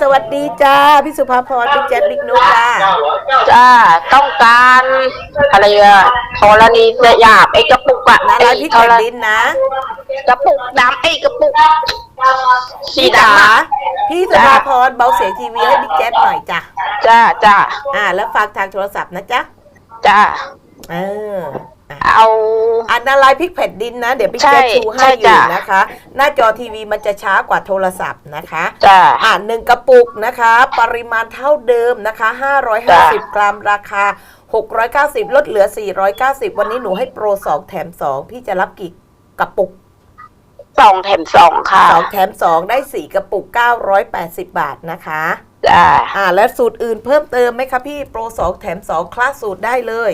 สวัสดีจ้าพี่สุภาพรพี่แจ๊ดบิ๊กนุ๊กจ้าจ้าต้องการอะไรอะธรณีสยาบไอ้กระปุกอะนาไอ้ลายพริกธแผ่นรดินนะกระปุกดำไอ้กระปุกสีพี่จ๋าดำอะพี่สุภาพรเบาเสียงทีวีให้บิ๊กแจ๊ดหน่อยจ้ะจ้าจ้าอ่า แล้วฟังทางโทรศัพท์นะจ๊ะจ้าเอออะ เอาอันนาลายพริกแผ่นดินนะ เดี๋ยวพี่ใช่แจ๊ดชูให้ใช่อยู่จ้ะนะคะ หน้าจอทีวีมันจะช้ากว่าโทรศัพท์นะคะจ้าอ่าหนึ่งกระปุกนะคะ ปริมาณเท่าเดิมนะคะ 550 กรัมราคา 690 ลดเหลือ 490 วันนี้หนูให้โปร 2 แถม 2 พี่จะรับกี่กระปุกสองแถมสองค่ะ2แถม2ได้4กระปุก980บาทนะคะจ้าอ่า และสูตรอื่นเพิ่มเติมไหมคะพี่โปร2แถม2คลาสสูตรได้เลย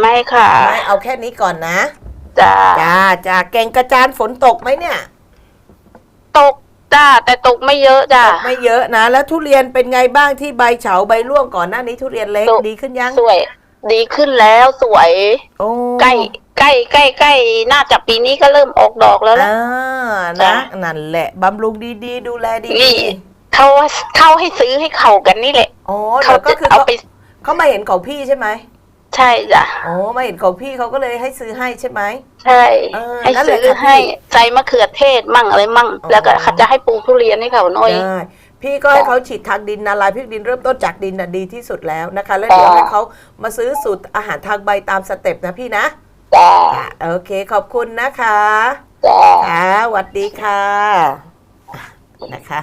ไม่ค่ะไม่เอาแค่นี้ก่อนนะจ้าจ้าจ้าแกงกระจานฝนตกไหมเนี่ย ตกจ้าแต่ตกไม่เยอะจ้าตกไม่เยอะนะ แล้วทุเรียนเป็นไงบ้างที่ใบเฉาใบร่วงก่อนหน้านี้ทุเรียนเล็กตกดีขึ้นยังสวย ดีขึ้นแล้วสวยโอ้ใกล้ใกล้ใกล้ใกล้น่าจะปีนี้ก็เริ่มออกดอกแล้วนะอ่าจ้ะนะนั่นแหละบำรุงดีๆ ดูแลดีนี่เขาเข้าให้ซื้อให้เข้ากันนี่แหละอ๋อเขาแล้วก็จะคือเอาเขาไปเขามาเห็นของพี่ใช่ไหม ใช่จ้ะอ๋อมาเห็นของพี่เขาก็เลยให้ซื้อให้ใช่ไหมใช่เออให้นั่นแหซื้ละอค่ะพี่ให้ใส่มะเขือเทศมั่งอะไรมั่งอ๋อแล้วก็เขาจะให้ปลูกทุเรียนให้เขาหน่อยได้พี่ก็ให้เขาฉีดทางดินนาลายพริกดินเริ่มต้นจากดินน่ะดีที่สุดแล้วนะคะ แล้วเดี๋ยวจ้ะให้เขามาซื้อสูตรอาหารทางใบตามสเต็ปนะพี่นะจ้าจ้ะโอเคขอบคุณนะคะจ้าค่ะสวัสดีค่ะอะนะคะ